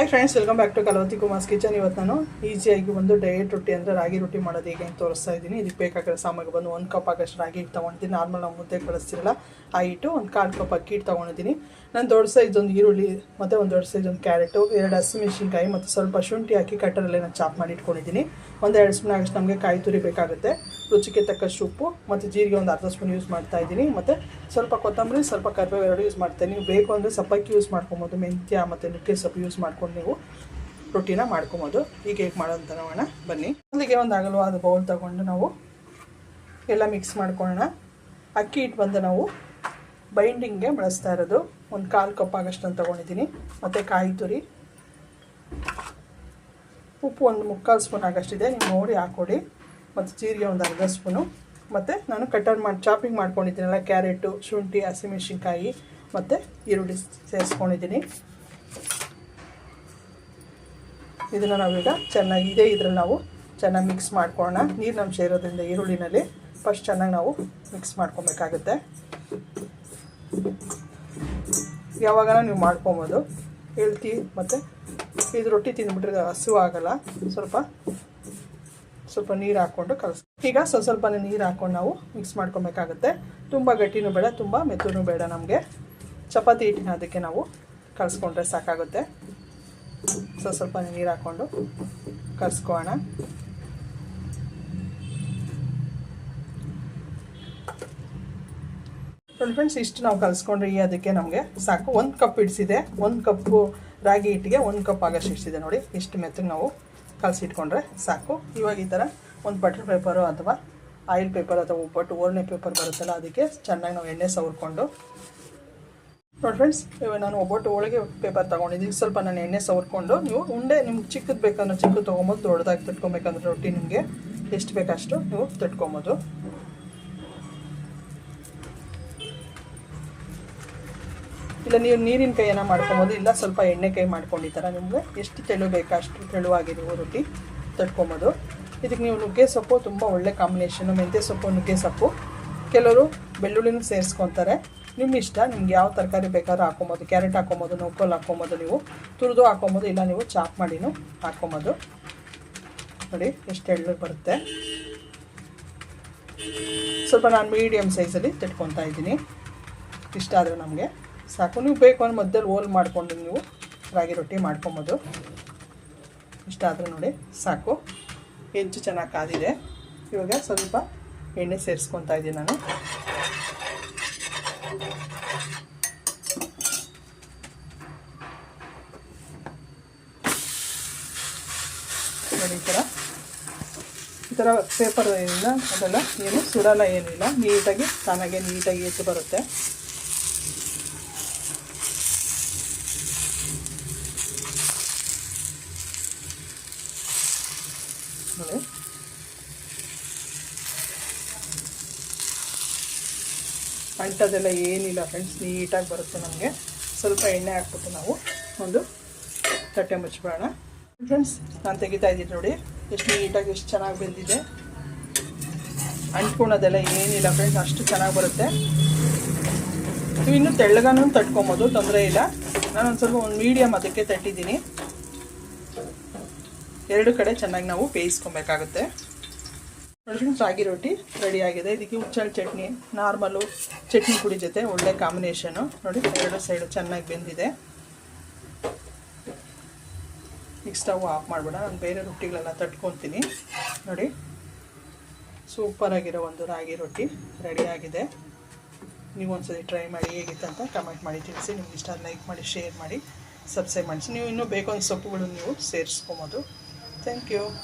Hi friends welcome back to Kalavathi Kumar's kitchen ಇವತ್ತು ನಾನು ಈಸಿಯಾಗಿ ಒಂದು ಡಯಟ್ ರೊಟ್ಟಿ ಅಂದರೆ ರಾಗಿ ರೊಟ್ಟಿ ಮಾಡೋದು ಹೇಗೆ ಅಂತ ತೋರಿಸ್ತಾ ಇದ್ದೀನಿ. ಇದಕ್ಕೆ ಬೇಕಾಗಿರೋ ಸಾಮಗ್ರಿ ಬಂದು ಒಂದು ಕಪ್ ಆಗಷ್ಟು ರಾಗಿ ಹಿಟ್ಟು ತೊಗೊಂಡಿದ್ದೀನಿ. ನಾರ್ಮಲ್ ನಾವು ಮುದ್ದೆ ಕಳಿಸ್ತಿರಲ್ಲ, ಆ ಹಿಟ್ಟು ಒಂದು ಕಾಲು ಕಪ್ ಅಕ್ಕಿ ಹಿಟ್ಟು ತೊಗೊಂಡಿದ್ದೀನಿ. ನಾನು ದೊಡ್ಡ ಸೈಜ್ ಒಂದು ಈರುಳ್ಳಿ, ಮತ್ತು ಒಂದು ದೊಡ್ಡ ಸೈಜ್ ಒಂದು ಕ್ಯಾರೆಟು ಎರಡು ಹಸಿಮೆಣಸಿನ್ಕಾಯಿ ಮತ್ತು ಸ್ವಲ್ಪ ಶುಂಠಿ ಹಾಕಿ ಕಟ್ಟರಲ್ಲೇ ನಾನು ಚಾಪ್ ಮಾಡಿ ಇಟ್ಕೊಂಡಿದ್ದೀನಿ. ಒಂದು ಎರಡು ಸ್ಪೂನ್ ಆಗಷ್ಟು ನಮಗೆ ಕಾಯಿ ತುರಿ ಬೇಕಾಗುತ್ತೆ. ರುಚಿಗೆ ತಕ್ಕಷ್ಟು ಉಪ್ಪು, ಮತ್ತು ಜೀರಿಗೆ ಒಂದು ಅರ್ಧ ಸ್ಪೂನ್ ಯೂಸ್ ಮಾಡ್ತಾ ಇದ್ದೀನಿ. ಮತ್ತು ಸ್ವಲ್ಪ ಕೊತ್ತಂಬರಿ, ಸ್ವಲ್ಪ ಕರಿಬೇವು ಎರಡು ಯೂಸ್ ಮಾಡ್ತೀನಿ. ನೀವು ಬೇಕು ಅಂದರೆ ಸಪ್ಪಕ್ಕಿ ಯೂಸ್ ಮಾಡ್ಕೊಬೋದು, ಮೆಂತ್ಯ ಮತ್ತು ನುಗ್ಗೆ ಸೊಪ್ಪು ಯೂಸ್ ಮಾಡ್ಕೊಂಡು ನೀವು ರೊಟ್ಟಿನ ಮಾಡ್ಕೊಬೋದು. ಈಗ ಹೇಗೆ ಮಾಡೋಂತ ನೋಡೋಣ, ಬನ್ನಿ. ಅಲ್ಲಿಗೆ ಒಂದು ಅಗಲವಾದ ಬೌಲ್ ತಗೊಂಡು ನಾವು ಎಲ್ಲ ಮಿಕ್ಸ್ ಮಾಡ್ಕೊಳ್ಳೋಣ. ಅಕ್ಕಿ ಹಿಟ್ಟು ಬಂದು ನಾವು ಬೈಂಡಿಂಗ್ಗೆ ಬಳಸ್ತಾ ಇರೋದು. ಒಂದು ಕಾಲು ಕಪ್ ಆಗಷ್ಟನ್ನು ತೊಗೊಂಡಿದ್ದೀನಿ ಮತ್ತು ಕಾಯಿ ತುರಿ. ಉಪ್ಪು ಒಂದು ಮುಕ್ಕಾಲು ಸ್ಪೂನ್ ಆಗಷ್ಟಿದೆ. ನೀವು ನೋಡಿ ಹಾಕ್ಕೊಡಿ ಮತ್ತು ಜೀರಿಗೆ ಒಂದು ಅರ್ಧ ಸ್ಪೂನು. ಮತ್ತು ನಾನು ಕಟರ್ ಮಾಡಿ, ಚಾಪಿಂಗ್ ಮಾಡ್ಕೊಂಡಿದ್ದೀನಲ್ಲ, ಕ್ಯಾರೆಟು, ಶುಂಠಿ, ಹಸಿಮೆಣ್ಸಿನ್ಕಾಯಿ, ಮತ್ತು ಈರುಳ್ಳಿ ಸೇರಿಸ್ಕೊಂಡಿದ್ದೀನಿ ಇದನ್ನು ನಾವೀಗ ಚೆನ್ನಾಗಿ, ಇದೇ ಇದ್ರಲ್ಲಿ ನಾವು ಚೆನ್ನಾಗಿ ಮಿಕ್ಸ್ ಮಾಡ್ಕೊಳ್ಳೋಣ. ನೀರಿನಂಶ ಇರೋದ್ರಿಂದ ಈರುಳ್ಳಿನಲ್ಲಿ ಫಸ್ಟ್ ಚೆನ್ನಾಗಿ ನಾವು ಮಿಕ್ಸ್ ಮಾಡ್ಕೊಬೇಕಾಗುತ್ತೆ. ಯಾವಾಗನ ನೀವು ಮಾಡ್ಕೊಬೋದು. ಹೆಲ್ತಿ ಮತ್ತು ಇದು ರೊಟ್ಟಿ ತಿಂದ್ಬಿಟ್ರೆ ಹಸು ಆಗಲ್ಲ. ಸ್ವಲ್ಪ ಸ್ವಲ್ಪ ನೀರು ಹಾಕ್ಕೊಂಡು ಕಲಸ. ಈಗ ಸ್ವಲ್ಪ ಸ್ವಲ್ಪ ನೀರು ಹಾಕ್ಕೊಂಡು ನಾವು ಮಿಕ್ಸ್ ಮಾಡ್ಕೊಬೇಕಾಗುತ್ತೆ. ತುಂಬ ಗಟ್ಟಿನೂ ಬೇಡ, ತುಂಬ ಮೆತ್ತೂ ಬೇಡ ನಮಗೆ. ಚಪಾತಿ ಹಿಟ್ಟಿನ ಅದಕ್ಕೆ ನಾವು ಕಲಸ್ಕೊಂಡ್ರೆ ಸಾಕಾಗುತ್ತೆ. ಸ್ವಲ್ಪ ಸ್ವಲ್ಪ ನೀರು ಹಾಕ್ಕೊಂಡು ಕಲಿಸ್ಕೊಳ್ಳೋಣ ನೋಡಿ ಫ್ರೆಂಡ್ಸ್ ಇಷ್ಟು ನಾವು ಕಲಿಸ್ಕೊಂಡ್ರೆ ಅದಕ್ಕೆ ನಮಗೆ ಸಾಕು. ಒಂದು ಕಪ್ ಇಡಿಸಿದೆ. ಒಂದು ಕಪ್ಪು ರಾಗಿ ಹಿಟ್ಟಿಗೆ ಒಂದು ಕಪ್ ಆಗಷ್ಟು ಇಡಿಸಿದೆ ನೋಡಿ. ಇಷ್ಟು ಮೆತ್ತಗೆ ನಾವು ಕಲಸಿಟ್ಕೊಂಡ್ರೆ ಸಾಕು. ಇವಾಗ ಈ ಥರ ಒಂದು ಬಟರ್ ಪೇಪರು ಅಥವಾ ಆಯಿಲ್ ಪೇಪರ್ ಅಥವಾ ಒಬ್ಬಟ್ಟು ಓರಣೆ ಪೇಪರ್ ಬರುತ್ತಲ್ಲ ಅದಕ್ಕೆ ಚೆನ್ನಾಗಿ ನಾವು ಎಣ್ಣೆ ಸವರ್ಕೊಂಡು. ನೋಡಿ ಫ್ರೆಂಡ್ಸ್ ಇವಾಗ ನಾನು ಒಬ್ಬಟ್ಟು ಹೋಳಿಗೆ ಪೇಪರ್ ತೊಗೊಂಡಿದ್ದೀನಿ. ಸ್ವಲ್ಪ ನಾನು ಎಣ್ಣೆ ಸವರ್ಕೊಂಡು ನೀವು ಉಂಡೆ ನಿಮ್ಗೆ ಚಿಕ್ಕದು ಬೇಕಂದ್ರೆ ಚಿಕ್ಕದು ತೊಗೊಬೋದು ದೊಡ್ಡದಾಗಿ ತಟ್ಕೊಬೇಕಂದ್ರೆ ರೊಟ್ಟಿ ನಿಮಗೆ ಎಷ್ಟು ಬೇಕಷ್ಟು ನೀವು ತಟ್ಕೊಬೋದು. ಇಲ್ಲ, ನೀವು ನೀರಿನ ಕೈಯನ್ನು ಮಾಡ್ಕೊಬೋದು, ಇಲ್ಲ ಸ್ವಲ್ಪ ಎಣ್ಣೆ ಕೈ ಮಾಡ್ಕೊಂಡಿದ್ದಾರೆ ನಿಮಗೆ ಎಷ್ಟು ತೆಳು ಬೇಕು ಅಷ್ಟು ತೆಳುವಾಗಿ ನೀವು ರೊಟ್ಟಿ ತಟ್ಕೊಬೋದು. ಇದಕ್ಕೆ ನೀವು ನುಗ್ಗೆ ಸೊಪ್ಪು ತುಂಬ ಒಳ್ಳೆ ಕಾಂಬಿನೇಷನು ಮೆಂತ್ಯ ಸೊಪ್ಪು, ನುಗ್ಗೆ ಸೊಪ್ಪು. ಕೆಲವರು ಬೆಳ್ಳುಳ್ಳಿನ ಸೇರಿಸ್ಕೊತಾರೆ. ನಿಮ್ಮ ಇಷ್ಟ, ನಿಮ್ಗೆ ಯಾವ ತರಕಾರಿ ಬೇಕಾದ್ರೂ ಹಾಕೊಬೋದು ಕ್ಯಾರೆಟ್ ಹಾಕೊಬೋದು ನೋಕೋಲ್ ಹಾಕೊಬೋದು ನೀವು. ತುರಿದು ಹಾಕೊಬೋದು ಇಲ್ಲ ನೀವು ಚಾಪ್ ಮಾಡಿನೂ ಹಾಕೊಬೋದು ನೋಡಿ, ಎಷ್ಟು ಎಳ್ಳು ಬರುತ್ತೆ. ಸ್ವಲ್ಪ ನಾನು ಮೀಡಿಯಮ್ ಸೈಜಲ್ಲಿ ತಿಟ್ಕೊತಾ ಇದ್ದೀನಿ. ಇಷ್ಟ ಆದರೆ ನಮಗೆ. ಸಾಕು. ನೀವು ಬೇಕು ಅಂದ್ರೆ ಮಧ್ಯದಲ್ಲಿ ಓಲ್ ಮಾಡ್ಕೊಂಡು ನೀವು ರಾಗಿ ರೊಟ್ಟಿ ಮಾಡ್ಕೊಬೋದು. ಇಷ್ಟ ಆದರೆ ನೋಡಿ, ಸಾಕು. ಹೆಂಚು ಚೆನ್ನಾಗಿ ಕಾದಿದೆ. ಇವಾಗ ಸ್ವಲ್ಪ ಎಣ್ಣೆ ಸೇರಿಸ್ಕೊತಾ ಇದ್ದೀನಿ ನಾನು. ಈ ಥರ ಈ ಥರ ಪೇಪರ್ ಅದೆಲ್ಲ ಏನು ಸುಡಲ್ಲ ಏನಿಲ್ಲ. ನೀಟಾಗಿ ತಾನಾಗೆ ನೀಟಾಗಿ ಎತ್ತು ಬರುತ್ತೆ. ನೋಡಿ. ಅಂಟದೆಲ್ಲ ಏನಿಲ್ಲ ಫ್ರೆಂಡ್ಸ್ ನೀಟಾಗಿ ಬರುತ್ತೆ ನಮಗೆ. ಸ್ವಲ್ಪ ಎಣ್ಣೆ ಹಾಕ್ಬಿಟ್ಟು ನಾವು ಒಂದು ತಟ್ಟೆ ಮುಚ್ಚಿಬಿಡೋಣ ಫ್ರೆಂಡ್ಸ್ ನಾನು ತೆಗಿತಾ ಇದ್ದೀನಿ ನೋಡಿ. ಎಷ್ಟು ನೀಟಾಗಿ ಎಷ್ಟು ಚೆನ್ನಾಗಿ ಬೆಂದಿದೆ. ಅಂಟ್ಕೊಳೋದೆಲ್ಲ ಏನಿಲ್ಲ ಫ್ರೆಂಡ್ಸ್ ಅಷ್ಟು ಚೆನ್ನಾಗಿ ಬರುತ್ತೆ. ನೀವು ಇನ್ನೂ ತೆಳ್ಳಗನೂ ತಟ್ಕೊಬೋದು, ತೊಂದರೆ ಇಲ್ಲ. ನಾನು ಒಂದು ಸ್ವಲ್ಪ ಒಂದು ಮೀಡಿಯಮ್ ಅದಕ್ಕೆ ತಟ್ಟಿದ್ದೀನಿ. ಎರಡು ಕಡೆ ಚೆನ್ನಾಗಿ ನಾವು ಬೇಯಿಸ್ಕೊಬೇಕಾಗುತ್ತೆ ನೋಡಿ ರಾಗಿ ರೊಟ್ಟಿ ರೆಡಿ ಆಗಿದೆ. ಇದಕ್ಕೆ ಹುಚ್ಚಳ ಚಟ್ನಿ ನಾರ್ಮಲು ಚಟ್ನಿ ಪುಡಿ ಜೊತೆ ಒಳ್ಳೆ ಕಾಂಬಿನೇಷನು ನೋಡಿ, ಎರಡು ಸೈಡು ಚೆನ್ನಾಗಿ ಬೆಂದಿದೆ. ಈಗ ಸ್ಟವ್ ಆಫ್ ಮಾಡ್ಬೇಡ ನಾನು ಬೇರೆ ರೊಟ್ಟಿಗಳೆಲ್ಲ ತಟ್ಕೊತೀನಿ. ನೋಡಿ ಸೂಪರಾಗಿರೋ ಒಂದು ರಾಗಿ ರೊಟ್ಟಿ ರೆಡಿಯಾಗಿದೆ ನೀವು ಒಂದ್ಸರಿ ಟ್ರೈ ಮಾಡಿ ಹೇಗಿತ್ತು ಅಂತ ಕಮೆಂಟ್ ಮಾಡಿ ತಿಳಿಸಿ. ನಿಮ್ಗೆ ಇಷ್ಟ ಲೈಕ್ ಮಾಡಿ ಶೇರ್ ಮಾಡಿ ಸಬ್ಸ್ಕ್ರೈಬ್ ಮಾಡಿಸಿ ನೀವು ಇನ್ನೂ ಬೇಕೋ ಒಂದು ಸೊಪ್ಪುಗಳು ನೀವು ಸೇರಿಸ್ಕೊಬೋದು. Thank you.